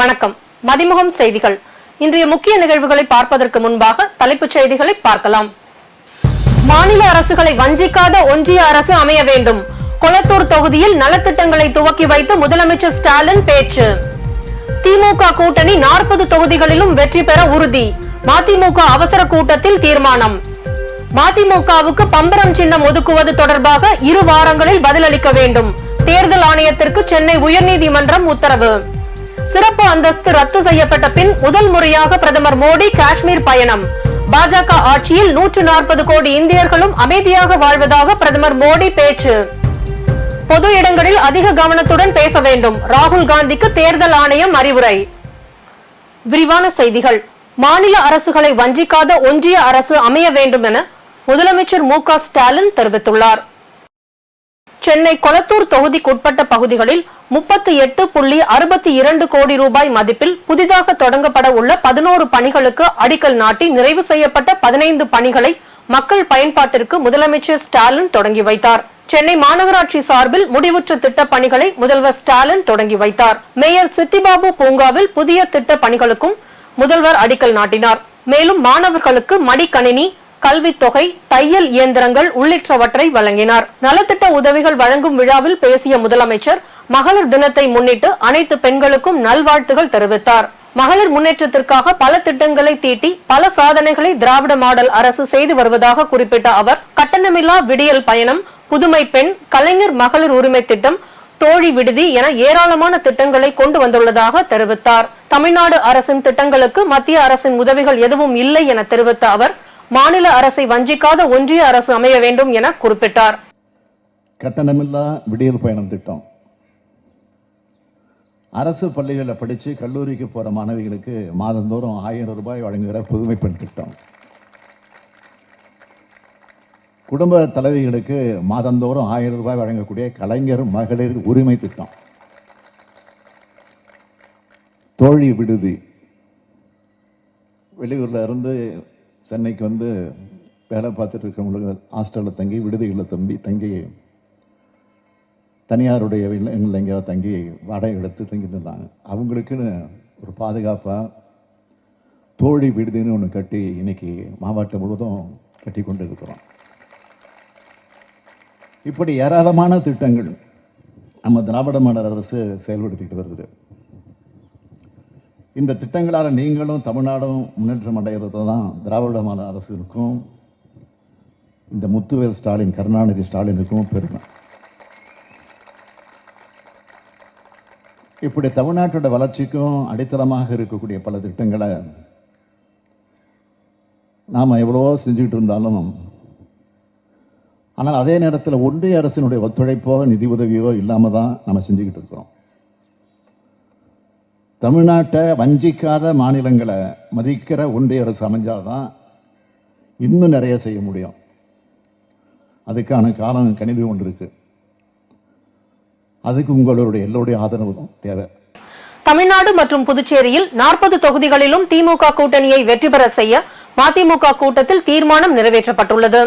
வணக்கம். மதிமுகம் செய்திகள். இன்றைய முக்கிய நிகழ்வுகளை பார்ப்பதற்கு முன்பாக தலைப்புச் செய்திகளை பார்க்கலாம். மாநில அரசுகளை வஞ்சிக்காத ஒன்றிய அரசு அமைய வேண்டும். கொளத்தூர் தொகுதியில் நலத்திட்டங்களை துவக்கி வைத்து முதலமைச்சர் ஸ்டாலின் பேச்சு. திமுக கூட்டணி நாற்பது தொகுதிகளிலும் வெற்றி பெற உறுதி. மதிமுக அவசர கூட்டத்தில் தீர்மானம். மதிமுகவுக்கு பம்பரம் சின்னம் ஒதுக்குவது தொடர்பாக இரு வாரங்களில் பதிலளிக்க வேண்டும். தேர்தல் ஆணையத்திற்கு சென்னை உயர்நீதிமன்றம் உத்தரவு. சிறப்பு அந்தஸ்து ரத்து செய்யப்பட்ட பின் முதல் முறையாக பிரதமர் மோடி காஷ்மீர் பயணம். பாஜக ஆட்சியில் நூற்று நாற்பது கோடி இந்தியர்களும் அமைதியாக வாழ்வதாக பிரதமர் மோடி பேச்சு. பொது இடங்களில் அதிக கவனத்துடன் பேச வேண்டும். ராகுல் காந்திக்கு தேர்தல் ஆணையம் அறிவுரை. விரிவான செய்திகள். மாநில அரசுகளை வஞ்சிக்காத ஒன்றிய அரசு அமைய வேண்டும் என முதலமைச்சர் மு ஸ்டாலின் தெரிவித்துள்ளார். சென்னை கொளத்தூர் தொகுதிக்குட்பட்ட பகுதிகளில் முப்பத்தி எட்டு புள்ளி அறுபத்தி இரண்டு கோடி ரூபாய் மதிப்பில் புதிதாக தொடங்கப்பட உள்ள பதினோரு பணிகளுக்கு அடிக்கல் நாட்டி நிறைவு செய்யப்பட்ட பதினைந்து பணிகளை மக்கள் பயன்பாட்டிற்கு முதலமைச்சர் ஸ்டாலின் தொடங்கி வைத்தார். சென்னை மாநகராட்சி சார்பில் முடிவுற்ற திட்ட பணிகளை முதல்வர் ஸ்டாலின் தொடங்கி வைத்தார். மேயர் சிட்டிபாபு பூங்காவில் புதிய திட்ட பணிகளுக்கும் முதல்வர் அடிக்கல் நாட்டினார். மேலும் மாணவர்களுக்கு மடிக்கணினி கல்வித்தொகை தையல் இயந்திரங்கள் உள்ளிட்டவற்றை வழங்கினார். நலத்திட்ட உதவிகள் வழங்கும் விழாவில் பேசிய முதலமைச்சர் மகளிர் தினத்தை முன்னிட்டு அனைத்து பெண்களுக்கும் நல்வாழ்த்துகள் தெரிவித்தார். மகளிர் முன்னேற்றத்திற்காக பல திட்டங்களை தீட்டி பல சாதனைகளை திராவிட மாடல் அரசு செய்து வருவதாக குறிப்பிட்ட அவர் கட்டணமில்லா விடியல் பயணம் புதுமை பெண் கலைஞர் மகளிர் உரிமை திட்டம் தோழி விடுதி என ஏராளமான திட்டங்களை கொண்டு வந்துள்ளதாக தெரிவித்தார். தமிழ்நாடு அரசின் திட்டங்களுக்கு மத்திய அரசின் உதவிகள் எதுவும் இல்லை என தெரிவித்த அவர் மாநில அரசை வஞ்சிக்காத ஒன்றிய அரசு அமைய வேண்டும் என குறிப்பிட்டார். கட்டணமில்லா விடியல் பயணம் திட்டம். அரசு பள்ளிகளில் படித்து கல்லூரிக்கு போகிற மாணவிகளுக்கு மாதந்தோறும் ஆயிரம் ரூபாய் வழங்குகிற புதுமை பெண் திட்டம். குடும்ப தலைவிகளுக்கு மாதந்தோறும் ஆயிரம் ரூபாய் வழங்கக்கூடிய கலைஞர் மகளிர் உரிமை திட்டம். தோழி விடுதி. வெளியூரில் இருந்து சென்னைக்கு வந்து வேலை பார்த்துட்டு இருக்கிறவங்களுக்கு ஹாஸ்டலில் தங்கி விடுதிகளில் தம்பி தங்கி தனியாருடைய எங்களை எங்கேயாவது தங்கி வாடகை எடுத்து தங்கியிருந்தாங்க அவங்களுக்குன்னு ஒரு பாதுகாப்பாக தோழி விடுதின்னு ஒன்று கட்டி இன்னைக்கு மாவட்டம் முழுவதும் கட்டி கொண்டு இருக்கிறோம். இப்படி ஏராளமான திட்டங்கள் நம்ம திராவிட மாடல் அரசு செயல்படுத்திக்கிட்டு வருது. இந்த திட்டங்களால் நீங்களும் தமிழ்நாடும் முன்னேற்றம் அடைகிறது தான் திராவிட மாநில அரசுக்கும் இந்த முத்துவேல் ஸ்டாலின் கருணாநிதி ஸ்டாலினுக்கும் பெருமை. இப்படி தமிழ்நாட்டோட வளர்ச்சிக்கும் அடித்தளமாக இருக்கக்கூடிய பல திட்டங்களை நாம் எவ்வளவோ செஞ்சுக்கிட்டு இருந்தாலும் ஆனால் அதே நேரத்தில் ஒன்றிய அரசினுடைய ஒத்துழைப்போ நிதி உதவியோ இல்லாமல் தான் நம்ம செஞ்சுக்கிட்டு இருக்கிறோம். தமிழ்நாட்டை வஞ்சிக்காத மாநிலங்களை மதிக்கிற ஒன்றிய அரசு அமைஞ்சாதான் இன்னும் நிறைய செய்ய முடியும். அதுக்கான காலம் கணிவு ஒன்று இருக்கு. அதுக்கு உங்களுடைய எல்லோருடைய ஆதரவும் தேவை. தமிழ்நாடு மற்றும் புதுச்சேரியில் நாற்பது தொகுதிகளிலும் திமுக கூட்டணியை வெற்றி பெற செய்ய மதிமுக கூட்டத்தில் தீர்மானம் நிறைவேற்றப்பட்டுள்ளது.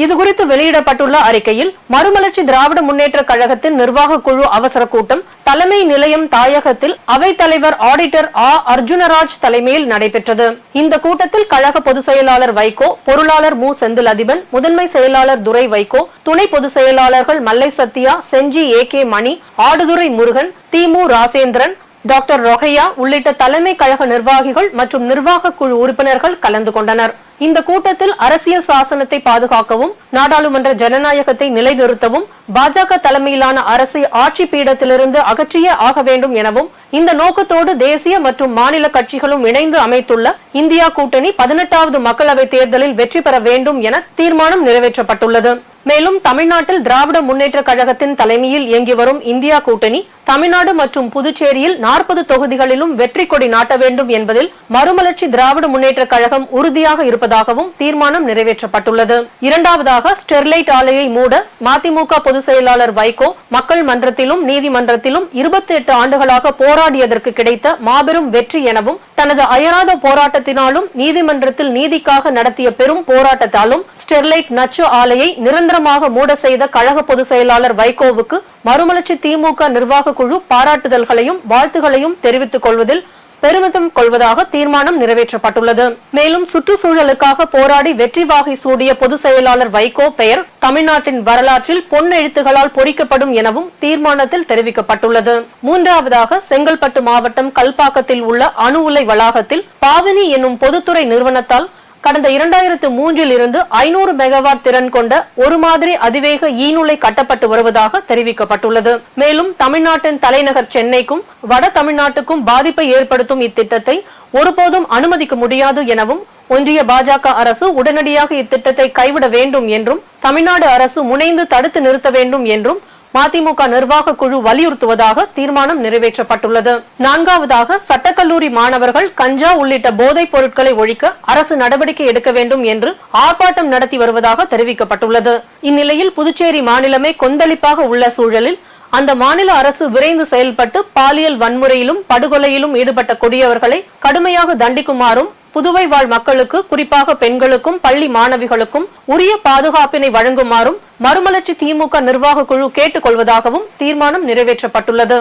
இது குறித்து வெளியிடப்பட்டுள்ள அறிக்கையில் மறுமலர்ச்சி திராவிட முன்னேற்ற கழகத்தின் நிர்வாக குழு அவசர கூட்டம் தலைமை நிலையம் தாயகத்தில் அவைத் தலைவர் ஆடிட்டர் ஆ. அர்ஜுனராஜ் தலைமையில் நடைபெற்றது. இந்த கூட்டத்தில் கழக பொதுச் செயலாளர் வைகோ பொருளாளர் மு. செந்தில் அதிபன் முதன்மை செயலாளர் துரை வைகோ துணை பொதுச் செயலாளர்கள் மல்லை சத்யா செஞ்சி ஏ கே மணி ஆடுதுறை முருகன் திமு ராசேந்திரன் டாக்டர் ரொஹையா உள்ளிட்ட தலைமை கழக நிர்வாகிகள் மற்றும் நிர்வாக குழு உறுப்பினர்கள் கலந்து கொண்டனர். இந்த கூட்டத்தில் அரசியல் சாசனத்தை பாதுகாக்கவும் நாடாளுமன்ற ஜனநாயகத்தை நிலைநிறுத்தவும் பாஜக தலைமையிலான அரசை ஆட்சி பீடத்திலிருந்து அகற்றியே ஆக வேண்டும் எனவும் இந்த நோக்கத்தோடு தேசிய மற்றும் மாநில கட்சிகளும் இணைந்து அமைத்துள்ள இந்தியா கூட்டணி பதினெட்டாவது மக்களவைத் தேர்தலில் வெற்றி பெற வேண்டும் என தீர்மானம் நிறைவேற்றப்பட்டுள்ளது. மேலும் தமிழ்நாட்டில் திராவிட முன்னேற்ற கழகத்தின் தலைமையில் இயங்கி வரும் இந்தியா கூட்டணி தமிழ்நாடு மற்றும் புதுச்சேரியில் நாற்பது தொகுதிகளிலும் வெற்றி கொடி நாட்ட வேண்டும் என்பதில் மறுமலர்ச்சி திராவிட முன்னேற்ற கழகம் உறுதியாக இருப்பதாகவும் தீர்மானம் நிறைவேற்றப்பட்டுள்ளது. இரண்டாவதாக ஸ்டெர்லைட் ஆலையை மூட மதிமுக பொதுச் செயலாளர் வைகோ மக்கள் மன்றத்திலும் நீதிமன்றத்திலும் இருபத்தி எட்டு ஆண்டுகளாக போராடியதற்கு கிடைத்த மாபெரும் வெற்றி எனவும் தனது அயராத போராட்டத்தினாலும் நீதிமன்றத்தில் நீதிக்காக நடத்திய பெரும் போராட்டத்தாலும் ஸ்டெர்லைட் நச்சு ஆலையை நிரந்தர நிரந்தரமாக மூட செய்த கழக பொதுச் செயலாளர் வைகோவுக்கு மறுமலர்ச்சி திமுக நிர்வாக குழு பாராட்டுதல்களையும் வாழ்த்துகளையும் தெரிவித்துக் கொள்வதில் பெருமிதம் கொள்வதாக தீர்மானம் நிறைவேற்றப்பட்டுள்ளது. மேலும் சுற்றுச்சூழலுக்காக போராடி வெற்றி வாகை சூடிய பொதுச் செயலாளர் வைகோ பெயர் தமிழ்நாட்டின் வரலாற்றில் பொன்னெழுத்துகளால் பொறிக்கப்படும் எனவும் தீர்மானத்தில் தெரிவிக்கப்பட்டுள்ளது. மூன்றாவதாக செங்கல்பட்டு மாவட்டம் கல்பாக்கத்தில் உள்ள அணு உலை வளாகத்தில் பாவினி என்னும் பொதுத்துறை நிறுவனத்தால் கடந்த இரண்டாயிரத்து மூன்றில் இருந்து ஐநூறு மெகாவாட் திறன் கொண்ட ஒரு மாதிரி அதிவேக ஈநூலை கட்டப்பட்டு வருவதாக தெரிவிக்கப்பட்டுள்ளது. மேலும் தமிழ்நாட்டின் தலைநகர் சென்னைக்கும் வட தமிழ்நாட்டுக்கும் பாதிப்பை ஏற்படுத்தும் இத்திட்டத்தை ஒருபோதும் அனுமதிக்க முடியாது எனவும் ஒன்றிய பாஜக அரசு உடனடியாக இத்திட்டத்தை கைவிட வேண்டும் என்றும் தமிழ்நாடு அரசு முனைந்து தடுத்து நிறுத்த வேண்டும் என்றும் மதிமுக நிர்வாக குழு வலியுறுத்துவதாக தீர்மானம் நிறைவேற்றப்பட்டுள்ளது. நான்காவதாக சட்டக்கல்லூரி மாணவர்கள் கஞ்சா உள்ளிட்ட போதைப் பொருட்களை ஒழிக்க அரசு நடவடிக்கை எடுக்க வேண்டும் என்று ஆர்ப்பாட்டம் நடத்தி வருவதாக தெரிவிக்கப்பட்டுள்ளது. இந்நிலையில் புதுச்சேரி மாநிலமே கொந்தளிப்பாக உள்ள சூழலில் அந்த மாநில அரசு விரைந்து செயல்பட்டு பாலியல் வன்முறையிலும் படுகொலையிலும் ஈடுபட்ட கொடியவர்களை கடுமையாக தண்டிக்குமாறும் புதுவை வாழ் மக்களுக்கு குறிப்பாக பெண்களுக்கும் பள்ளி மாணவிகளுக்கும் உரிய பாதுகாப்பினை வழங்குமாறும் மறுமலர்ச்சி திமுக நிர்வாக குழு கேட்டுக் கொள்வதாகவும் தீர்மானம் நிறைவேற்றப்பட்டுள்ளது.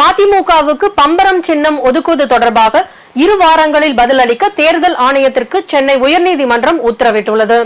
மதிமுகவுக்கு பம்பரம் சின்னம் ஒதுக்குவது தொடர்பாக இரு வாரங்களில் பதிலளிக்க தேர்தல் ஆணையத்திற்கு சென்னை உயர்நீதிமன்றம் உத்தரவிட்டுள்ளது.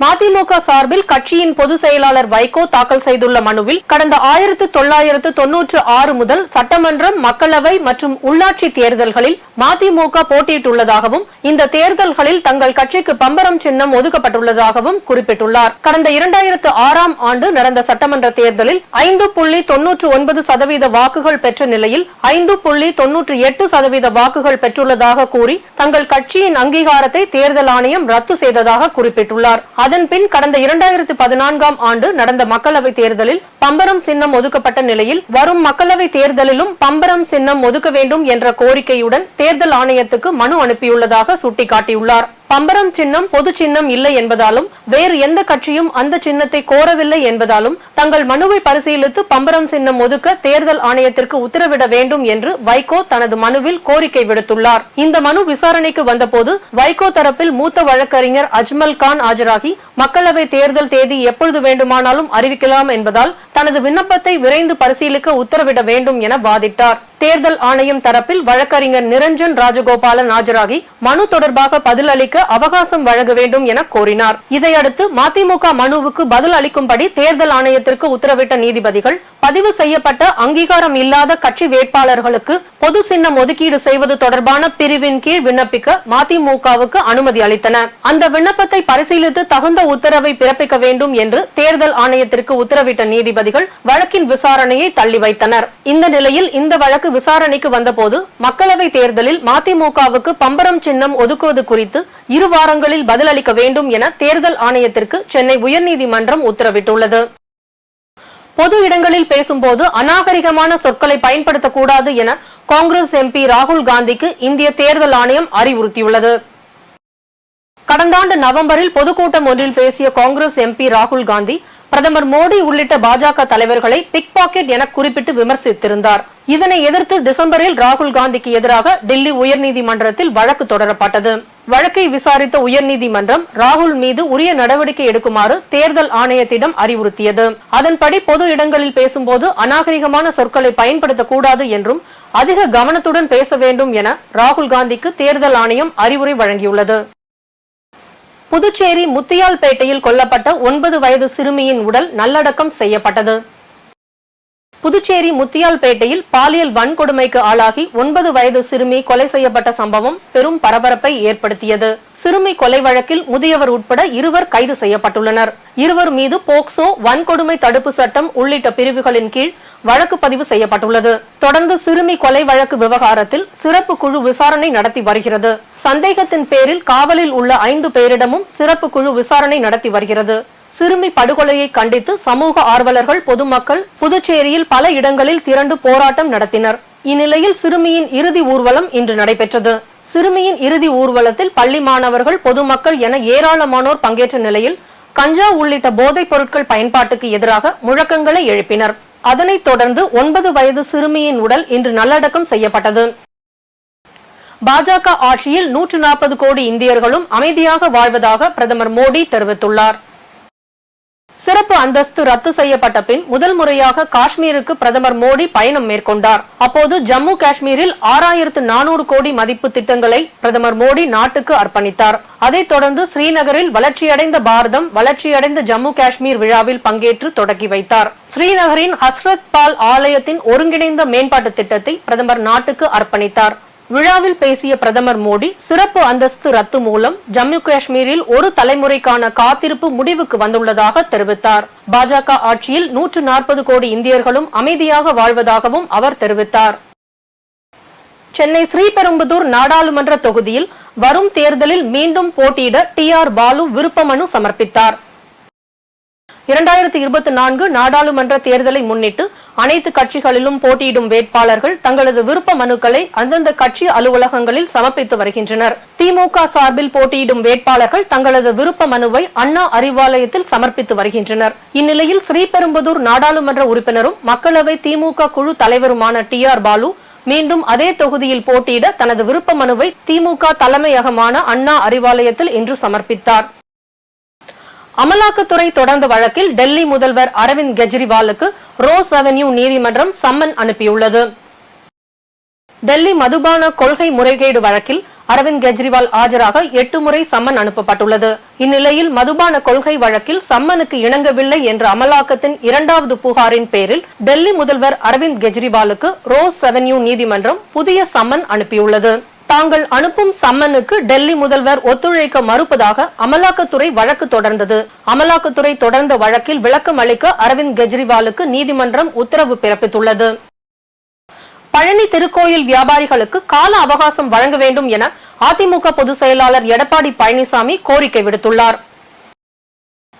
மதிமுக சார்பில் கட்சியின் பொதுச் செயலாளர் வைகோ தாக்கல் செய்துள்ள மனுவில் கடந்த ஆயிரத்து தொள்ளாயிரத்து தொன்னூற்று ஆறு முதல் சட்டமன்றம் மக்களவை மற்றும் உள்ளாட்சி தேர்தல்களில் மதிமுக போட்டியிட்டுள்ளதாகவும் இந்த தேர்தல்களில் தங்கள் கட்சிக்கு பம்பரம் சின்னம் ஒதுக்கப்பட்டுள்ளதாகவும் குறிப்பிட்டுள்ளார். கடந்த இரண்டாயிரத்து ஆறாம் ஆண்டு நடந்த சட்டமன்ற தேர்தலில் ஐந்து புள்ளி தொன்னூற்று ஒன்பது சதவீத வாக்குகள் பெற்ற நிலையில் ஐந்து புள்ளி தொன்னூற்று எட்டு சதவீத வாக்குகள் பெற்றுள்ளதாக கூறி தங்கள் கட்சியின் அங்கீகாரத்தை தேர்தல் ஆணையம் ரத்து செய்ததாக குறிப்பிட்டுள்ளார். அதன்பின் கடந்த இரண்டாயிரத்து பதினான்காம் ஆண்டு நடந்த மக்களவை தேர்தலில் பம்பரம் சின்னம் ஒதுக்கப்பட்ட நிலையில் வரும் மக்களவை தேர்தலிலும் பம்பரம் சின்னம் ஒதுக்க வேண்டும் என்ற கோரிக்கையுடன் தேர்தல் ஆணையத்துக்கு மனு அனுப்பியுள்ளதாக சுட்டிக்காட்டியுள்ளார். பம்பரம் சின்னம் பொது சின்னம் இல்லை என்பதாலும் வேறு எந்த கட்சியும் அந்த சின்னத்தை கோரவில்லை என்பதாலும் தங்கள் மனுவை பரிசீலித்து பம்பரம் சின்னம் ஒதுக்க தேர்தல் ஆணையத்திற்கு உத்தரவிட வேண்டும் என்று வைகோ தனது மனுவில் கோரிக்கை விடுத்துள்ளார். இந்த மனு விசாரணைக்கு வந்தபோது வைகோ தரப்பில் மூத்த வழக்கறிஞர் அஜ்மல் கான் ஆஜராகி மக்களவை தேர்தல் தேதி எப்பொழுது வேண்டுமானாலும் அறிவிக்கலாம் என்பதால் தனது விண்ணப்பத்தை விரைந்து பரிசீலிக்க உத்தரவிட வேண்டும் என வாதிட்டார். தேர்தல் ஆணையம் தரப்பில் வழக்கறிஞர் நிரஞ்சன் ராஜகோபாலன் ஆஜராகி மனு தொடர்பாக பதில் அளிக்க அவகாசம் வழங்க வேண்டும் என கோரினார். இதையடுத்து மதிமுக மனுவுக்கு பதில் அளிக்கும்படி தேர்தல் ஆணையத்திற்கு உத்தரவிட்ட நீதிபதிகள் பதிவு செய்யப்பட்ட அங்கீகாரம் இல்லாத கட்சி வேட்பாளர்களுக்கு பொது சின்னம் ஒதுக்கீடு செய்வது தொடர்பான பிரிவின் கீழ் விண்ணப்பிக்க மதிமுகவுக்கு அனுமதி அளித்தனர். அந்த விண்ணப்பத்தை பரிசீலித்து தகுந்த உத்தரவை பிறப்பிக்க வேண்டும் என்று தேர்தல் ஆணையத்திற்கு உத்தரவிட்ட நீதிபதிகள் வழக்கின் விசாரணையை தள்ளி வைத்தனர். இந்த நிலையில் இந்த வழக்கு வழக்கு விசாரணைக்கு வந்தபோது மக்களவை தேர்தலில் மதிமுகவுக்கு பம்பரம் சின்னம் ஒதுக்குவது குறித்து இரு வாரங்களில் பதிலளிக்க வேண்டும் என தேர்தல் ஆணையத்திற்கு சென்னை உயர்நீதிமன்றம் உத்தரவிட்டுள்ளது. பொது இடங்களில் பேசும்போது அநாகரிகமான சொற்களை பயன்படுத்தக்கூடாது என காங்கிரஸ் எம்பி ராகுல் காந்திக்கு இந்திய தேர்தல் ஆணையம் அறிவுறுத்தியுள்ளது. கடந்த ஆண்டு நவம்பரில் பொதுக்கூட்டம் ஒன்றில் பேசிய காங்கிரஸ் எம்பி ராகுல் காந்தி பிரதமர் மோடி உள்ளிட்ட பாஜக தலைவர்களை பிக் பாக்கெட் என குறிப்பிட்டு விமர்சித்திருந்தார். இதனை எதிர்த்து டிசம்பரில் ராகுல் காந்திக்கு எதிராக டெல்லி உயர்நீதிமன்றத்தில் வழக்கு தொடரப்பட்டது. வழக்கை விசாரித்த உயர்நீதிமன்றம் ராகுல் மீது உரிய நடவடிக்கை எடுக்குமாறு தேர்தல் ஆணையத்திடம் அறிவுறுத்தியது. அதன்படி பொது இடங்களில் பேசும்போது அநாகரிகமான சொற்களை பயன்படுத்தக்கூடாது என்றும் அதிக கவனத்துடன் பேச வேண்டும் என ராகுல் காந்திக்கு தேர்தல் ஆணையம் அறிவுரை வழங்கியுள்ளது. புதுச்சேரி முத்தியால்பேட்டையில் கொல்லப்பட்ட ஒன்பது வயது சிறுமியின் உடல் நல்லடக்கம் செய்யப்பட்டது. புதுச்சேரி முத்தியால்பேட்டையில் பாலியல் வன்கொடுமைக்கு ஆளாகி ஒன்பது வயது சிறுமி கொலை செய்யப்பட்ட சம்பவம் பெரும் பரபரப்பை ஏற்படுத்தியது. சிறுமி கொலை வழக்கில் முதியவர் உட்பட இருவர் கைது செய்யப்பட்டுள்ளனர். இருவர் மீது போக்சோ வன்கொடுமை தடுப்பு சட்டம் உள்ளிட்ட பிரிவுகளின் கீழ் வழக்கு பதிவு செய்யப்பட்டுள்ளது. தொடர்ந்து சிறுமி கொலை வழக்கு விவகாரத்தில் சிறப்பு குழு விசாரணை நடத்தி வருகிறது. சந்தேகத்தின் பேரில் காவலில் உள்ள ஐந்து பேரிடமும் சிறப்பு குழு விசாரணை நடத்தி வருகிறது. சிறுமி படுகொலையை கண்டித்து சமூக ஆர்வலர்கள் பொதுமக்கள் புதுச்சேரியில் பல இடங்களில் திரண்டு போராட்டம் நடத்தினர். இந்நிலையில் சிறுமியின் இறுதி ஊர்வலம் இன்று நடைபெற்றது. சிறுமியின் இறுதி ஊர்வலத்தில் பள்ளி மாணவர்கள் பொதுமக்கள் என ஏராளமானோர் பங்கேற்ற நிலையில் கஞ்சா உள்ளிட்ட போதைப் பொருட்கள் பயன்பாட்டுக்கு எதிராக முழக்கங்களை எழுப்பினர். அதனைத் தொடர்ந்து ஒன்பது வயது சிறுமியின் உடல் இன்று நல்லடக்கம் செய்யப்பட்டது. பாஜக ஆட்சியில் நூற்று நாற்பது கோடி இந்தியர்களும் அமைதியாக வாழ்வதாக பிரதமர் மோடி தெரிவித்துள்ளார். சிறப்பு அந்தஸ்து ரத்து செய்யப்பட்ட பின் முதல் முறையாக காஷ்மீருக்கு பிரதமர் மோடி பயணம் மேற்கொண்டார். அப்போது ஜம்மு காஷ்மீரில் ஆறாயிரத்து நானூறு கோடி மதிப்பு திட்டங்களை பிரதமர் மோடி நாட்டுக்கு அர்ப்பணித்தார். அதைத் தொடர்ந்து ஸ்ரீநகரில் வளர்ச்சியடைந்த பாரதம் வளர்ச்சியடைந்த ஜம்மு காஷ்மீர் விழாவில் பங்கேற்று தொடக்கி வைத்தார். ஸ்ரீநகரின் ஹஸ்ரத் பால் ஆலயத்தின் ஒருங்கிணைந்த மேம்பாட்டு திட்டத்தை பிரதமர் நாட்டுக்கு அர்ப்பணித்தார். விழாவில் பேசிய பிரதமர் மோடி சிறப்பு அந்தஸ்து ரத்து மூலம் ஜம்மு காஷ்மீரில் ஒரு தலைமுறைக்கான காத்திருப்பு முடிவுக்கு வந்துள்ளதாக தெரிவித்தார். பாஜக ஆட்சியில் நூற்று நாற்பது கோடி இந்தியர்களும் அமைதியாக வாழ்வதாகவும் அவர் தெரிவித்தார். சென்னை ஸ்ரீபெரும்புதூர் நாடாளுமன்ற தொகுதியில் வரும் தேர்தலில் மீண்டும் போட்டியிட டி ஆர் பாலு விருப்ப மனு சமர்ப்பித்தார். இரண்டாயிரத்தி இருபத்தி நான்கு நாடாளுமன்ற தேர்தலை முன்னிட்டு அனைத்து கட்சிகளிலும் போட்டியிடும் வேட்பாளர்கள் தங்களது விருப்ப மனுக்களை அந்தந்த கட்சி அலுவலகங்களில் சமர்ப்பித்து வருகின்றனர். திமுக சார்பில் போட்டியிடும் வேட்பாளர்கள் தங்களது விருப்ப மனுவை அண்ணா அறிவாலயத்தில் சமர்ப்பித்து வருகின்றனர். இந்நிலையில் ஸ்ரீபெரும்புதூர் நாடாளுமன்ற உறுப்பினரும் மக்களவை திமுக குழு தலைவருமான டி ஆர் பாலு மீண்டும் அதே தொகுதியில் போட்டியிட தனது விருப்ப மனுவை திமுக தலைமையகமான அண்ணா அறிவாலயத்தில் இன்று சமர்ப்பித்தார். அமலாக்கத்துறை தொடர்ந்த வழக்கில் டெல்லி முதல்வர் அரவிந்த் கெஜ்ரிவாலுக்கு ரோஸ் அவென்யூ நீதிமன்றம் சம்மன் அனுப்பியுள்ளது. டெல்லி மதுபான கொள்கை முறைகேடு வழக்கில் அரவிந்த் கெஜ்ரிவால் ஆஜராக எட்டு முறை சம்மன் அனுப்பப்பட்டுள்ளது. இந்நிலையில் மதுபான கொள்கை வழக்கில் சம்மனுக்கு இணங்கவில்லை என்ற அமலாக்கத்தின் இரண்டாவது புகாரின் பேரில் டெல்லி முதல்வர் அரவிந்த் கெஜ்ரிவாலுக்கு ரோஸ் அவென்யூ நீதிமன்றம் புதிய சம்மன் அனுப்பியுள்ளது. தாங்கள் அனுப்பும் சம்மனுக்கு டெல்லி முதல்வர் ஒத்துழைக்க மறுப்பதாக அமலாக்கத்துறை வழக்கு தொடர்ந்தது. அமலாக்கத்துறை தொடர்ந்த வழக்கில் விளக்கம் அளிக்க அரவிந்த் கெஜ்ரிவாலுக்கு நீதிமன்றம் உத்தரவு பிறப்பித்துள்ளது. பழனி திருக்கோயில் வியாபாரிகளுக்கு கால அவகாசம் வழங்க வேண்டும் என அதிமுக பொதுச் செயலாளர் எடப்பாடி பழனிசாமி கோரிக்கை விடுத்துள்ளார்.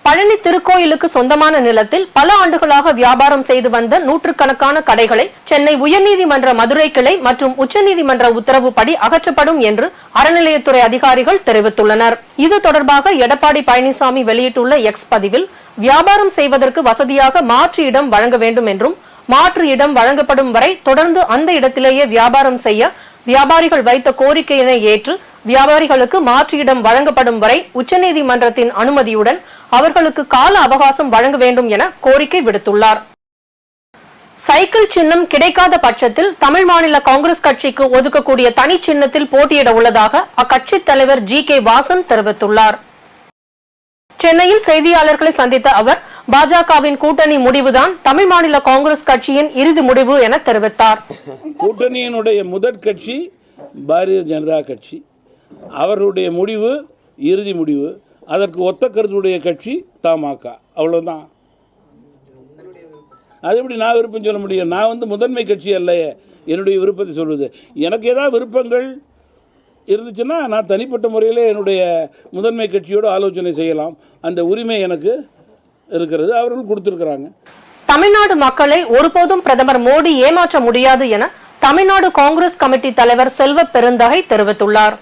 பழனி திருக்கோயிலுக்கு சொந்தமான நிலத்தில் பல ஆண்டுகளாக வியாபாரம் செய்து வந்த நூற்றுக்கணக்கான கடைகளை சென்னை உயர்நீதிமன்ற மதுரை கிளை மற்றும் உச்சநீதிமன்ற உத்தரவுப்படி அகற்றப்படும் என்று அறநிலையத்துறை அதிகாரிகள் தெரிவித்துள்ளனர். இது தொடர்பாக எடப்பாடி பழனிசாமி வெளியிட்டுள்ள எக்ஸ் பதிவில் வியாபாரம் செய்வதற்கு வசதியாக மாற்று இடம் வழங்க வேண்டும் என்றும் மாற்று இடம் வழங்கப்படும் வரை தொடர்ந்து அந்த இடத்திலேயே வியாபாரம் செய்ய வியாபாரிகள் வைத்த கோரிக்கையினை ஏற்று வியாபாரிகளுக்கு மாற்று இடம் வழங்கப்படும் வரை உச்சநீதிமன்றத்தின் அனுமதியுடன் அவர்களுக்கு கால அவகாசம் வழங்க வேண்டும் என கோரிக்கை விடுத்துள்ளார். சைக்கிள் சின்னம் கிடைக்காத பட்சத்தில் தமிழ் மாநில காங்கிரஸ் கட்சிக்கு ஒதுக்கக்கூடிய தனி சின்னத்தில் போட்டியிட உள்ளதாக அக்கட்சி தலைவர் ஜி. கே. வாசன் தெரிவித்துள்ளார். சென்னையில் செய்தியாளர்களை சந்தித்த அவர் பாஜகவின் கூட்டணி முடிவுதான் தமிழ் மாநில காங்கிரஸ் கட்சியின் இறுதி முடிவு என தெரிவித்தார். கூட்டணியினுடைய முதற் கட்சி பாரதிய ஜனதா கட்சி. அவர்களுடைய முடிவு இறுதி முடிவு. அதற்கு ஒத்த கருத்துடைய கட்சி தமாக. அவ்வளோதான் அது எப்படி நான் விருப்பம் சொல்ல முடியும்? நான் வந்து முதன்மை கட்சி அல்ல. என்னுடைய விருப்பத்தை சொல்வது. எனக்கு ஏதாவது விருப்பங்கள் இருந்துச்சுன்னா நான் தனிப்பட்ட முறையில் என்னுடைய முதன்மை கட்சியோடு ஆலோசனை செய்யலாம். அந்த உரிமை எனக்கு இருக்கிறது. அவர்கள் கொடுத்துருக்குறாங்க. தமிழ்நாடு மக்களை ஒருபோதும் பிரதமர் மோடி ஏமாற்ற முடியாது என தமிழ்நாடு காங்கிரஸ் கமிட்டி தலைவர் செல்வ பெருந்தகை தெரிவித்துள்ளார்.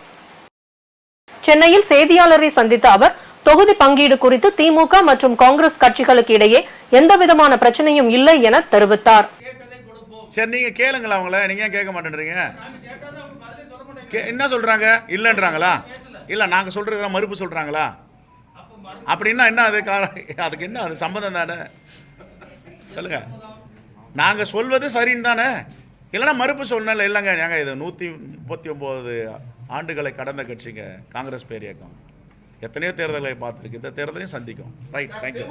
சென்னையில் செய்தியாளரை சந்தித்த அவர் தொகுதி பங்கீடு குறித்து திமுக மற்றும் காங்கிரஸ் கட்சிகளுக்கு இடையே எந்த விதமான பிரச்சனையும் இல்லை என தெரிவித்தார். சரி நீங்க கேளுங்களா அவங்கள நீங்க ஏன் கேட்க மாட்டேன்றீங்க? கே- என்ன சொல்றாங்க? இல்லைன்றாங்களா? இல்ல நாங்க சொல்றதுல மறுப்பு சொல்றாங்களா? அப்படின்னா என்ன அது அதுக்கு என்ன அது சம்மந்தம் தானே? சொல்லுங்க. நாங்க சொல்வது சரின்னு தானே? இல்லைன்னா மறுப்பு சொல்லல இல்லைங்க. ஏங்க இது நூற்றி முப்பத்தி ஒம்பது ஆண்டுகளை கடந்த கட்சிங்க காங்கிரஸ் பேர் இயக்கம் எத்தனையோ தேர்தல்களை பார்த்துருக்கு. இந்த தேர்தலையும் சந்திக்கும். ரைட் தேங்க்யூ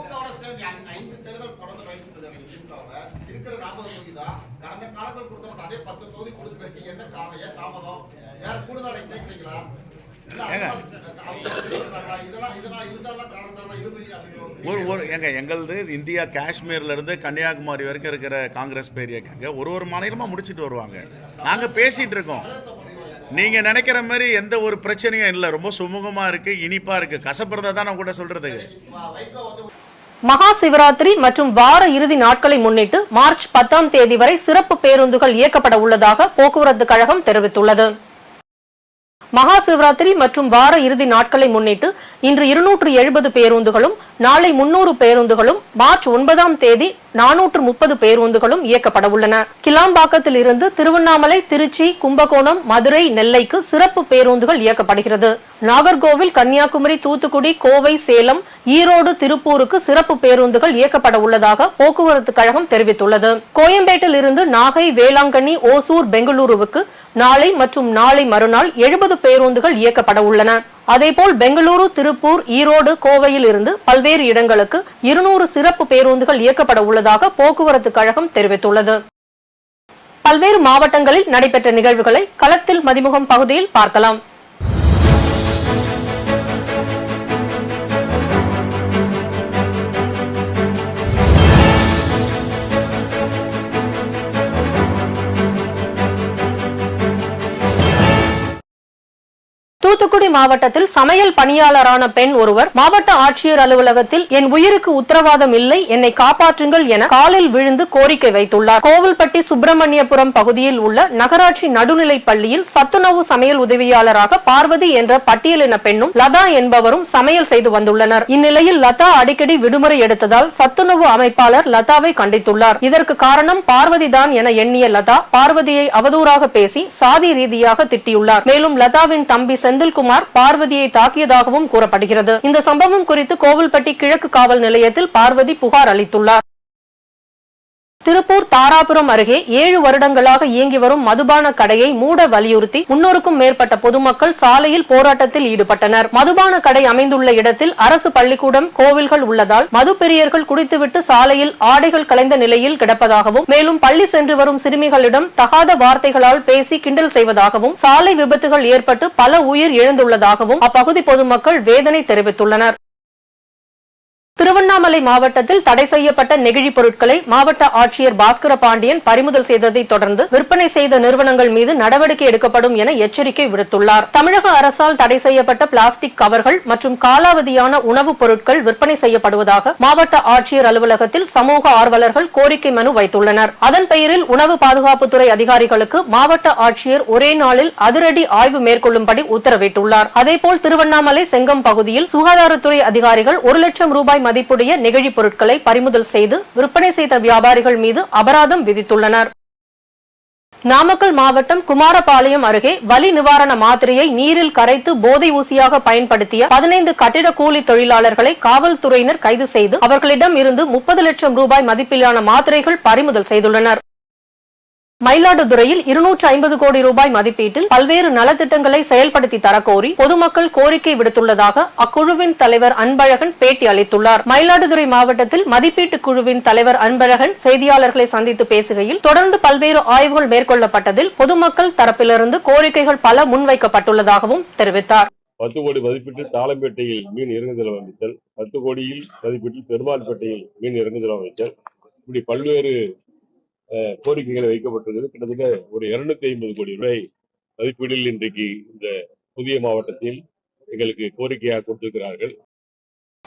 ஒரு ஒரு எங்க எங்களது இந்தியா காஷ்மீர்ல இருந்து கன்னியாகுமரி வரைக்கும் இருக்கிற காங்கிரஸ் பேர் இயக்கங்க ஒரு ஒரு மாநிலமா முடிச்சிட்டு வருவாங்க. நாங்க பேசிட்டு இருக்கோம். நீங்க நினைக்கிற மாதிரி எந்த ஒரு பிரச்சனையும் இல்லை. ரொம்ப சுமூகமா இருக்கு இனிப்பா இருக்கு. கசப்புறதா தான் நான் கூட சொல்றதுக்கு. மகா சிவராத்திரி மற்றும் வார இறுதி நாட்களை முன்னிட்டு மார்ச் பத்தாம் தேதி வரை சிறப்பு பேருந்துகள் இயக்கப்பட உள்ளதாக போக்குவரத்து கழகம் தெரிவித்துள்ளது. மகா சிவராத்திரி மற்றும் வார இறுதி நாட்களை முன்னிட்டு இன்று இருநூற்று எழுபது பேருந்துகளும் நாளை முன்னூறு பேருந்துகளும் மார்ச் ஒன்பதாம் தேதி நானூற்று முப்பது பேருந்துகளும் இயக்கப்பட உள்ளன. கிளாம்பாக்கத்தில் இருந்து திருவண்ணாமலை திருச்சி கும்பகோணம் மதுரை நெல்லைக்கு சிறப்பு பேருந்துகள் இயக்கப்படுகிறது. நாகர்கோவில் கன்னியாகுமரி தூத்துக்குடி கோவை சேலம் ஈரோடு திருப்பூருக்கு சிறப்பு பேருந்துகள் இயக்கப்பட உள்ளதாக போக்குவரத்து கழகம் தெரிவித்துள்ளது. கோயம்பேட்டில் இருந்து நாகை வேளாங்கண்ணி ஓசூர் பெங்களூருவுக்கு நாளை மற்றும் நாளை மறுநாள் எழுபது பேருந்துகள் இயக்கப்பட உள்ளன. அதேபோல் பெங்களூரு திருப்பூர் ஈரோடு கோவையில் இருந்து பல்வேறு இடங்களுக்கு இருநூறு சிறப்பு பேருந்துகள் இயக்கப்பட உள்ளதாக போக்குவரத்து கழகம் தெரிவித்துள்ளது. பல்வேறு மாவட்டங்களில் நடைபெற்ற நிகழ்வுகளை களத்தில் மதிமுகம் பகுதியில் பார்க்கலாம். தூத்துக்குடி மாவட்டத்தில் சமையல் பணியாளரான பெண் ஒருவர் மாவட்ட ஆட்சியர் அலுவலகத்தில் என் உயிருக்கு உத்தரவாதம் இல்லை என்னை காப்பாற்றுங்கள் என காலில் விழுந்து கோரிக்கை வைத்துள்ளார். கோவில்பட்டி சுப்பிரமணியபுரம் பகுதியில் உள்ள நகராட்சி நடுநிலை பள்ளியில் சத்துணவு சமையல் உதவியாளராக பார்வதி என்ற பட்டியலின பெண்ணும் லதா என்பவரும் சமையல் செய்து வந்துள்ளனர். இந்நிலையில் லதா அடிக்கடி விடுமுறை எடுத்ததால் சத்துணவு அமைப்பாளர் லதாவை கண்டித்துள்ளார். இதற்கு காரணம் பார்வதிதான் என எண்ணிய லதா பார்வதியை அவதூறாக பேசி சாதி ரீதியாக திட்டியுள்ளார். மேலும் லதாவின் தம்பி செந்தில்குமார் பார்வதியை தாக்கியதாகவும் கூறப்படுகிறது. இந்த சம்பவம் குறித்து கோவில்பட்டி கிழக்கு காவல் நிலையத்தில் பார்வதி புகார் அளித்துள்ளார். திருப்பூர் தாராபுரம் அருகே ஏழு வருடங்களாக இயங்கி வரும் மதுபான கடையை மூட வலியுறுத்தி முன்னூறுக்கும் மேற்பட்ட பொதுமக்கள் சாலையில் போராட்டத்தில் ஈடுபட்டனர். மதுபான கடை அமைந்துள்ள இடத்தில் அரசு பள்ளிக்கூடம் கோவில்கள் உள்ளதால் மது பிரியர்கள் குடித்துவிட்டு சாலையில் ஆடைகள் கலைந்த நிலையில் கிடப்பதாகவும் மேலும் பள்ளி சென்று வரும் சிறுமிகளிடம் தகாத வார்த்தைகளால் பேசி கிண்டல் செய்வதாகவும் சாலை விபத்துகள் ஏற்பட்டு பல உயிர் இழந்துள்ளதாகவும் அப்பகுதி பொதுமக்கள் வேதனை தெரிவித்துள்ளனர். திருவண்ணாமலை மாவட்டத்தில் தடை செய்யப்பட்ட நெகிழி பொருட்களை மாவட்ட ஆட்சியர் பாஸ்கர பாண்டியன் பறிமுதல் செய்ததை தொடர்ந்து விற்பனை செய்த நிறுவனங்கள் மீது நடவடிக்கை எடுக்கப்படும் என எச்சரிக்கை விடுத்துள்ளார். தமிழக அரசால் தடை செய்யப்பட்ட பிளாஸ்டிக் கவர்கள் மற்றும் காலாவதியான உணவுப் பொருட்கள் விற்பனை செய்யப்படுவதாக மாவட்ட ஆட்சியர் அலுவலகத்தில் சமூக ஆர்வலர்கள் கோரிக்கை மனு வைத்துள்ளனர். அதன் பெயரில் உணவு பாதுகாப்புத்துறை அதிகாரிகளுக்கு மாவட்ட ஆட்சியர் ஒரே நாளில் அதிரடி ஆய்வு மேற்கொள்ளும்படி உத்தரவிட்டுள்ளார். அதேபோல் திருவண்ணாமலை செங்கம் பகுதியில் சுகாதாரத்துறை அதிகாரிகள் ஒரு லட்சம் ரூபாய் மதிப்புடைய நெகிழி பொருட்களை பறிமுதல் செய்து விற்பனை செய்த வியாபாரிகள் மீது அபராதம் விதித்துள்ளனர். நாமக்கல் மாவட்டம் குமாரபாளையம் அருகே வலி நிவாரண மாத்திரையை நீரில் கரைத்து போதை ஊசியாக பயன்படுத்திய பதினைந்து கட்டிட கூலி தொழிலாளர்களை காவல்துறையினர் கைது செய்து அவர்களிடம் இருந்து முப்பது லட்சம் ரூபாய் மதிப்பிலான மாத்திரைகள் பறிமுதல் செய்துள்ளனர். மயிலாடுதுறையில் இருநூற்று ஐம்பது கோடி ரூபாய் மதிப்பீட்டில் பல்வேறு நலத்திட்டங்களை செயல்படுத்தி தரக்கோரி பொதுமக்கள் கோரிக்கை விடுத்துள்ளதாக அக்குழுவின் தலைவர் அன்பழகன் பேட்டி அளித்துள்ளார். மயிலாடுதுறை மாவட்டத்தில் மதிப்பீட்டு குழுவின் தலைவர் அன்பழகன் செய்தியாளர்களை சந்தித்து பேசுகையில் தொடர்ந்து பல்வேறு ஆய்வுகள் மேற்கொள்ளப்பட்டதில் பொதுமக்கள் தரப்பிலிருந்து கோரிக்கைகள் பல முன்வைக்கப்பட்டுள்ளதாகவும் தெரிவித்தார். பத்து கோடி மதிப்பீட்டில் தாளம்பேட்டையில் மீன் இறங்குதல் அமைத்தல் பத்து கோடியில் மதிப்பீட்டில் பெருமாள்பேட்டையில் மீன் இறங்குதல் அமைத்தல் இப்படி பல்வேறு கோரிக்கைகள் வைக்கப்பட்டிருக்கிறது. கிட்டத்தட்ட ஒரு இருநூத்தி ஐம்பது கோடி ரூபாய் மதிப்பீடில் இன்றைக்கு இந்த புதிய மாவட்டத்தில் எங்களுக்கு கோரிக்கையாக கொடுத்திருக்கிறார்கள்.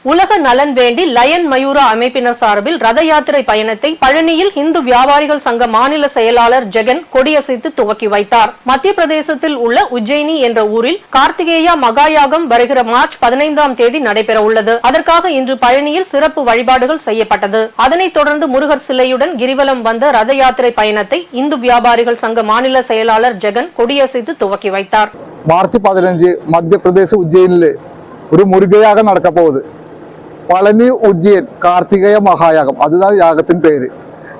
உலக நலன் வேண்டி லயன் மயூரா அமைப்பினர் சார்பில் ரத யாத்திரை பயணத்தை பழனியில் இந்து வியாபாரிகள் சங்க மாநில செயலாளர் ஜெகன் கொடியசைத்து துவக்கி வைத்தார். மத்திய பிரதேசத்தில் உள்ள உஜ்ஜயினி என்ற ஊரில் கார்த்திகேயா மகாயாகம் வருகிற மார்ச் பதினைந்தாம் தேதி நடைபெற உள்ளது. அதற்காக இன்று பழனியில் சிறப்பு வழிபாடுகள் செய்யப்பட்டது. அதனைத் தொடர்ந்து முருகர் சிலையுடன் கிரிவலம் வந்த ரத யாத்திரை பயணத்தை இந்து வியாபாரிகள் சங்க மாநில செயலாளர் ஜெகன் கொடியசைத்து துவக்கி வைத்தார். மார்ச் பதினஞ்சு மத்திய பிரதேச உஜ்ஜயினில் ஒரு முருகையாக நடக்க போகுது പളനി ഉജ്ജയൻ കാർത്തികേയ മഹായാഗം അതുതാണ് യാഗത്തിൻ പേര്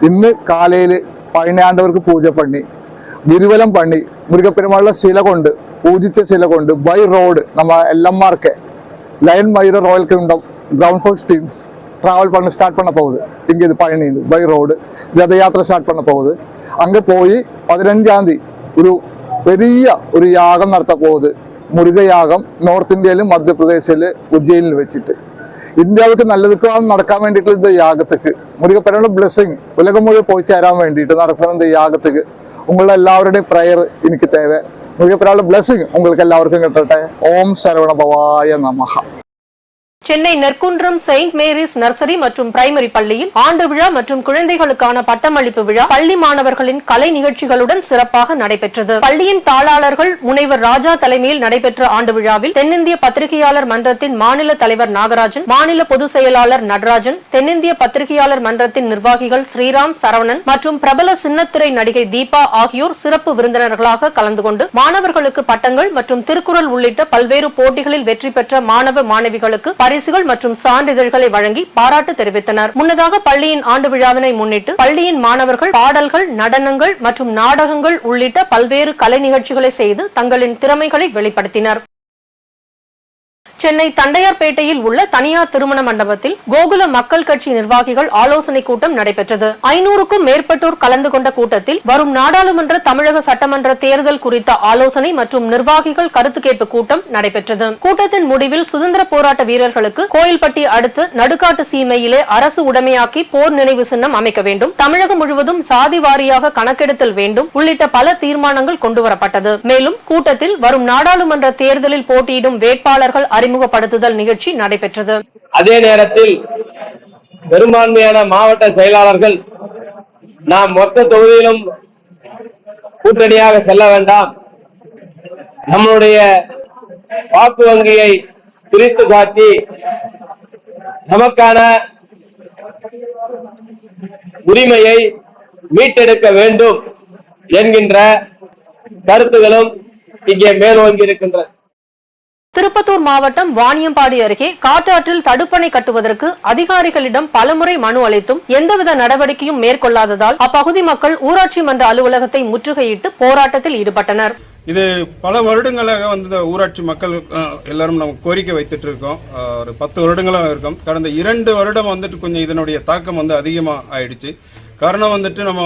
ഇന്ന് കാലയിൽ പഴനിയാണ്ടവർക്ക് പൂജ പണി ഗിരിവലം പണി മുരുകപ്പെരുമാളുടെ ശില കൊണ്ട് പൂജിച്ച ശില കൊണ്ട് ബൈ റോഡ് നമ്മ എല്ലന്മാർക്ക് lion Mayura royal kingdom ground force teams travel பண்ண ஸ்டார்ட் பண்ண போகுது இங்கே இது பழனிந்து பை ரோடு ரத யாத்திரை ஸ்டார்ட் பண்ண போகுது அங்கே போய் பதினஞ்சாம் തീയതി ഒരു பெரிய ஒரு யாகம் நடத்த போகுது முருக யாகம் നോർത്ത് ഇന്ത്യയിലും മധ്യപ്രദേശിൽ ഉജ്ജയിനിൽ വെച്ചിട്ട് ഇന്ത്യയ്ക്ക് നല്ലതുക്കാൻ നടക്കാൻ വേണ്ടിയിട്ടുള്ള ഇത് യാഗത്തേക്ക്. മുരുകപ്പനോട് ബ്ലെസ്സിങ് ഉലകം മുഴുവൻ പോയി ചേരാൻ വേണ്ടിയിട്ട് നടക്കണം ഇത് യാഗത്തേക്ക്. ഉങ്ങളുടെ എല്ലാവരുടെയും പ്രയർ എനിക്ക് തേവ. മുരുകപ്പനോട് ബ്ലെസ്സിങ് ഉങ്ങൾക്ക് എല്ലാവർക്കും കിട്ടട്ടെ. ഓം ശരവണ ഭവായ നമഹ. Chennai Nerkundram saint Mary's nursery மற்றும் பிரைமரி பள்ளியில் ஆண்டு விழா மற்றும் குழந்தைகளுக்கான பட்டமளிப்பு விழா பள்ளி மாணவர்களின் கலை நிகழ்ச்சிகளுடன் சிறப்பாக நடைபெற்றது. பள்ளியின் தாளாளர்கள் முனைவர் ராஜா தலைமையில் நடைபெற்ற ஆண்டு விழாவில் தென்னிந்திய பத்திரிகையாளர் மன்றத்தின் மாநில தலைவர் நாகராஜன் மாநில பொதுச் செயலாளர் நடராஜன் தென்னிந்திய பத்திரிகையாளர் மன்றத்தின் நிர்வாகிகள் ஸ்ரீராம் சரவணன் மற்றும் பிரபல சின்னத்திரை நடிகை தீபா ஆகியோர் சிறப்பு விருந்தினர்களாக கலந்து கொண்டு மாணவர்களுக்கு பட்டங்கள் மற்றும் திருக்குறள் உள்ளிட்ட பல்வேறு போட்டிகளில் வெற்றி பெற்ற மாணவ மாணவிகளுக்கு பரிசு பரிசுகள் மற்றும் சான்றிதழ்களை வழங்கி பாராட்டு தெரிவித்தனர். முன்னதாக பள்ளியின் ஆண்டு விழாவினை முன்னிட்டு பள்ளியின் மாணவர்கள் பாடல்கள் நடனங்கள் மற்றும் நாடகங்கள் உள்ளிட்ட பல்வேறு கலை நிகழ்ச்சிகளை செய்து தங்களின் திறமைகளை வெளிப்படுத்தினர். சென்னை தண்டையார்பேட்டையில் உள்ள தனியார் திருமண மண்டபத்தில் கோகுல மக்கள் கட்சி நிர்வாகிகள் ஆலோசனை கூட்டம் நடைபெற்றது. ஐநூறுக்கும் மேற்பட்டோர் கலந்து கொண்ட கூட்டத்தில் வரும் நாடாளுமன்ற தமிழக சட்டமன்ற தேர்தல் குறித்த ஆலோசனை மற்றும் நிர்வாகிகள் கருத்து கேட்பு கூட்டம் நடைபெற்றது. கூட்டத்தின் முடிவில் சுதந்திர போராட்ட வீரர்களுக்கு கோயில்பட்டி அடுத்து நடுக்காட்டு சீமையிலே அரசு உடைமையாக்கி போர் நினைவு சின்னம் அமைக்க வேண்டும். தமிழகம் முழுவதும் சாதி வாரியாக கணக்கெடுத்தல் வேண்டும் உள்ளிட்ட பல தீர்மானங்கள் கொண்டுவரப்பட்டது. மேலும் கூட்டத்தில் வரும் நாடாளுமன்ற தேர்தலில் போட்டியிடும் வேட்பாளர்கள் அறிமுகப்படுத்துதல் நிகழ்ச்சி நடைபெற்றது. அதே நேரத்தில் பெரும்பான்மையான மாவட்ட செயலாளர்கள் நாம் மொத்த தொகுதியிலும் கூட்டணியாக செல்ல வேண்டாம். நம்முடைய வாக்கு வங்கியை பிரித்து காட்டி நமக்கான உரிமையை மீட்டெடுக்க வேண்டும் என்கின்ற கருத்துகளும் இங்கே மேலோங்கி இருக்கின்றன திருப்பத்தூர் மாவட்டம் வாணியம்பாடி அருகே காட்டாற்றில் தடுப்பணை கட்டுவதற்கு அதிகாரிகளிடம் பலமுறை மனு அளித்தும் எந்தவித நடவடிக்கையும் மேற்கொள்ளாததால் அப்பகுதி மக்கள் ஊராட்சி மன்ற அலுவலகத்தை முற்றுகையிட்டு போராட்டத்தில் ஈடுபட்டனர். இது பல வருடங்களாக வந்து ஊராட்சி மக்கள் எல்லாரும் நம்ம கோரிக்கை வைத்துட்டு இருக்கோம். ஒரு பத்து வருடங்களாக இருக்கும். கடந்த இரண்டு வருடம் வந்துட்டு கொஞ்சம் இதனுடைய தாக்கம் வந்து அதிகமா ஆயிடுச்சு. காரணம் வந்துட்டு நம்ம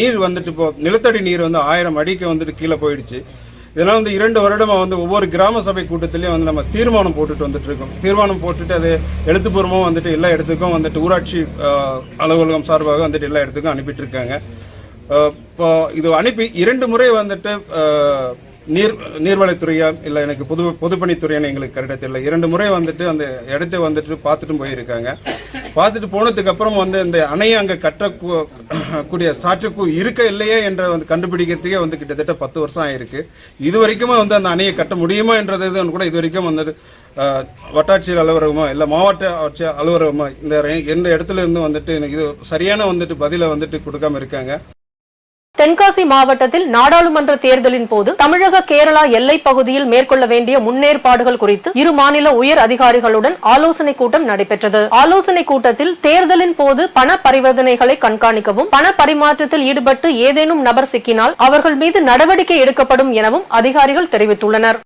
நீர் வந்துட்டு இப்போ நிலத்தடி நீர் வந்து ஆயிரம் அடிக்கு வந்துட்டு கீழே போயிடுச்சு. இதெல்லாம் வந்து இரண்டு வருடமா வந்து ஒவ்வொரு கிராம சபை கூட்டத்திலயும் வந்து நம்ம தீர்மானம் போட்டுட்டு வந்துட்டு இருக்கோம். தீர்மானம் போட்டுட்டு அது எழுத்துப்பூர்வமாக வந்துட்டு எல்லா இடத்துக்கும் வந்துட்டு ஊராட்சி அலுவலகம் சார்பாக வந்துட்டு எல்லா இடத்துக்கும் அனுப்பிட்டு இருக்காங்க இப்போ இது அனுப்பி இரண்டு முறை வந்துட்டு நீர் நீர்வளத்துறையா இல்லை எனக்கு பொது பொதுப்பணித்துறையான்னு எங்களுக்கு கரெக்டாக தெரியல. இரண்டு முறை வந்துட்டு அந்த இடத்தை வந்துட்டு பார்த்துட்டு போயிருக்காங்க. பார்த்துட்டு போனதுக்கு அப்புறம் வந்து இந்த அணையை அங்கே கட்ட கூ- கூடிய சாற்றுக்கு இருக்க இல்லையே என்ற வந்து கண்டுபிடிக்கிறதுக்கே வந்து கிட்டத்தட்ட பத்து வருஷம் ஆயிருக்கு. இது வரைக்குமே வந்து அந்த அணையை கட்ட முடியுமா என்றது கூட இது வரைக்கும் வந்து வட்டாட்சியர் அலுவலகமா இல்லை மாவட்ட ஆட்சியர் அலுவலகமா இந்த எந்த இடத்துல இருந்து வந்துட்டு இது சரியான வந்துட்டு பதிலை வந்துட்டு கொடுக்காம இருக்காங்க. தென்காசி மாவட்டத்தில் நாடாளுமன்ற தேர்தலின் போது தமிழக கேரளா எல்லைப் பகுதியில் மேற்கொள்ள வேண்டிய முன்னேற்பாடுகள் குறித்து இரு மாநில உயர் அதிகாரிகளுடன் ஆலோசனை கூட்டம் நடைபெற்றது. ஆலோசனை கூட்டத்தில் தேர்தலின் போது பண பரிவர்த்தனைகளை கண்காணிக்கவும் பண பரிமாற்றத்தில் ஈடுபட்டு ஏதேனும் நபர் சிக்கினால் அவர்கள் மீது நடவடிக்கை எடுக்கப்படும் எனவும் அதிகாரிகள் தெரிவித்துள்ளனர்.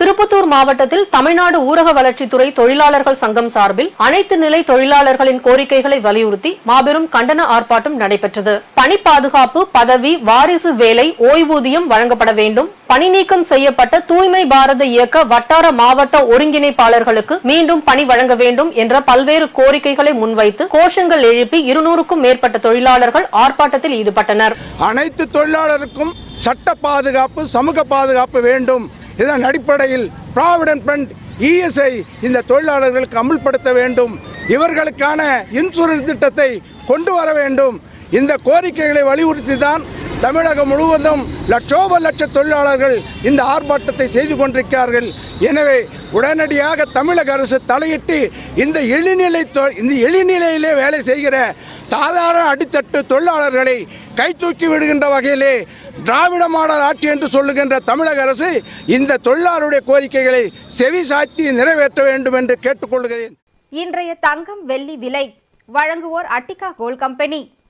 திருப்பத்தூர் மாவட்டத்தில் தமிழ்நாடு ஊரக வளர்ச்சித்துறை தொழிலாளர்கள் சங்கம் சார்பில் அனைத்து நிலை தொழிலாளர்களின் கோரிக்கைகளை வலியுறுத்தி மாபெரும் கண்டன ஆர்ப்பாட்டம் நடைபெற்றது. பணி பாதுகாப்பு பதவி வாரிசு வேலை ஓய்வூதியம் வழங்கப்பட வேண்டும். பணி நீக்கம் செய்யப்பட்ட தூய்மை பாரத இயக்க வட்டார மாவட்ட ஒருங்கிணைப்பாளர்களுக்கு மீண்டும் பணி வழங்க வேண்டும் என்ற பல்வேறு கோரிக்கைகளை முன்வைத்து கோஷங்கள் எழுப்பி இருநூறுக்கும் மேற்பட்ட தொழிலாளர்கள் ஆர்ப்பாட்டத்தில் ஈடுபட்டனர். அனைத்து தொழிலாளருக்கும் சட்ட பாதுகாப்பு சமூக பாதுகாப்பு வேண்டும். இதன் அடிப்படையில் ப்ராவிடன்ட் ஃபண்ட் இஎஸ்ஐ இந்த தொழிலாளர்களுக்கு அமுல்படுத்த வேண்டும். இவர்களுக்கான இன்சூரன்ஸ் திட்டத்தை கொண்டு வர வேண்டும். இந்த கோரிக்கைகளை வலியுறுத்தி தான் தமிழகம் முழுவதும் லட்சோப லட்ச தொழிலாளர்கள் இந்த ஆர்ப்பாட்டத்தை செய்து கொண்டிருக்கிறார்கள். எனவே உடனடியாக தமிழக அரசு தலையிட்டு இந்த எளிநிலை தொ- இந்த எளிநிலையிலே வேலை செய்கிற சாதாரண அடித்தட்டு தொழிலாளர்களை கை தூக்கி விடுகின்ற வகையிலே திராவிட மாடல் ஆட்சி என்று சொல்லுகின்ற தமிழக அரசு இந்த தொழிலாளருடைய கோரிக்கைகளை செவி சாய்த்தி நிறைவேற்ற வேண்டும் என்று கேட்டுக்கொள்கிறேன். இன்றைய தங்கம் வெள்ளி விலை வழங்குவோர் அட்டிகா கோல் கம்பெனி.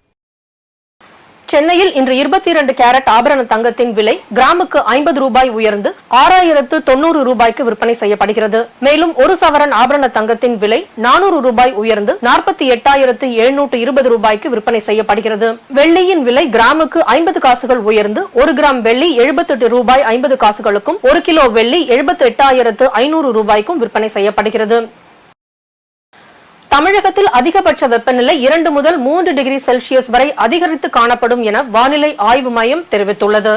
சென்னையில் இன்று இருபத்தி இரண்டு கேரட் ஆபரண தங்கத்தின் விலை கிராமுக்கு ஐம்பது ரூபாய் உயர்ந்து ஆறாயிரத்து தொண்ணூறு ரூபாய்க்கு விற்பனை செய்யப்படுகிறது. மேலும் ஒரு சவரன் ஆபரண தங்கத்தின் விலை நானூறு ரூபாய் உயர்ந்து நாற்பத்தி எட்டாயிரத்து எழுநூற்று இருபது ரூபாய்க்கு விற்பனை செய்யப்படுகிறது. வெள்ளியின் விலை கிராமுக்கு ஐம்பது காசுகள் உயர்ந்து ஒரு கிராம் வெள்ளி எழுபத்தெட்டு ரூபாய் ஐம்பது காசுகளுக்கும் ஒரு கிலோ வெள்ளி எழுபத்தி எட்டாயிரத்து ஐநூறு ரூபாய்க்கும் விற்பனை செய்யப்படுகிறது. தமிழகத்தில் அதிகபட்ச வெப்பநிலை இரண்டு முதல் மூன்று டிகிரி செல்சியஸ் வரை அதிகரித்து காணப்படும் என வானிலை ஆய்வு மையம் தெரிவித்துள்ளது.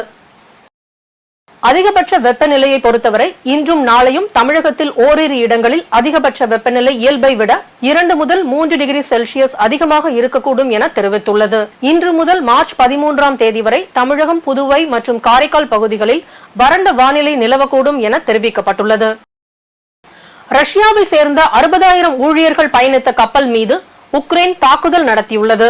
அதிகபட்ச வெப்பநிலையை பொறுத்தவரை இன்றும் நாளையும் தமிழகத்தில் ஓரிரு இடங்களில் அதிகபட்ச வெப்பநிலை இயல்பை விட இரண்டு முதல் மூன்று டிகிரி செல்சியஸ் அதிகமாக இருக்கக்கூடும் என தெரிவித்துள்ளது. இன்று முதல் மார்ச் பதிமூன்றாம் தேதி வரை தமிழகம் புதுவை மற்றும் காரைக்கால் பகுதிகளில் வறண்ட வானிலை நிலவக்கூடும் என தெரிவிக்கப்பட்டுள்ளது. ரஷ்யாவை சேர்ந்த அறுபதாயிரம் ஊழியர்கள் பயணித்த கப்பல் மீது உக்ரைன் தாக்குதல் நடத்தியுள்ளது.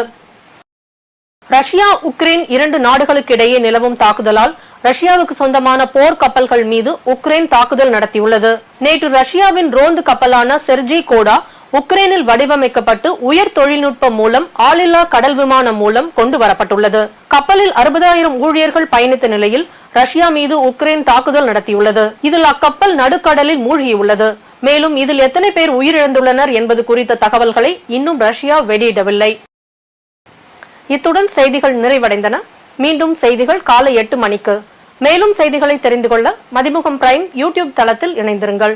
ரஷ்யா உக்ரைன் இரண்டு நாடுகளுக்கு இடையே நிலவும் தாக்குதலால் ரஷ்யாவுக்கு சொந்தமான போர் கப்பல்கள் மீது உக்ரைன் தாக்குதல் நடத்தியுள்ளது. நேற்று ரஷ்யாவின் ரோந்து கப்பலான செர்ஜி கோடா உக்ரைனில் வடிவமைக்கப்பட்டு உயர் தொழில்நுட்பம் மூலம் ஆளில்லா கடல் விமானம் மூலம் கொண்டு வரப்பட்டுள்ளது. கப்பலில் அறுபதாயிரம் ஊழியர்கள் பயணித்த நிலையில் ரஷ்யா மீது உக்ரைன் தாக்குதல் நடத்தியுள்ளது. இதில் அக்கப்பல் நடுக்கடலில் மூழ்கியுள்ளது. மேலும் இதில் எத்தனை பேர் உயிரிழந்துள்ளனர் என்பது குறித்த தகவல்களை இன்னும் ரஷ்யா வெளியிடவில்லை. இத்துடன் செய்திகள் நிறைவடைந்தன. மீண்டும் செய்திகள் காலை எட்டு மணிக்கு. மேலும் செய்திகளை தெரிந்து கொள்ள மதிமுகம் பிரைம் யூடியூப் தளத்தில் இணைந்திருங்கள்.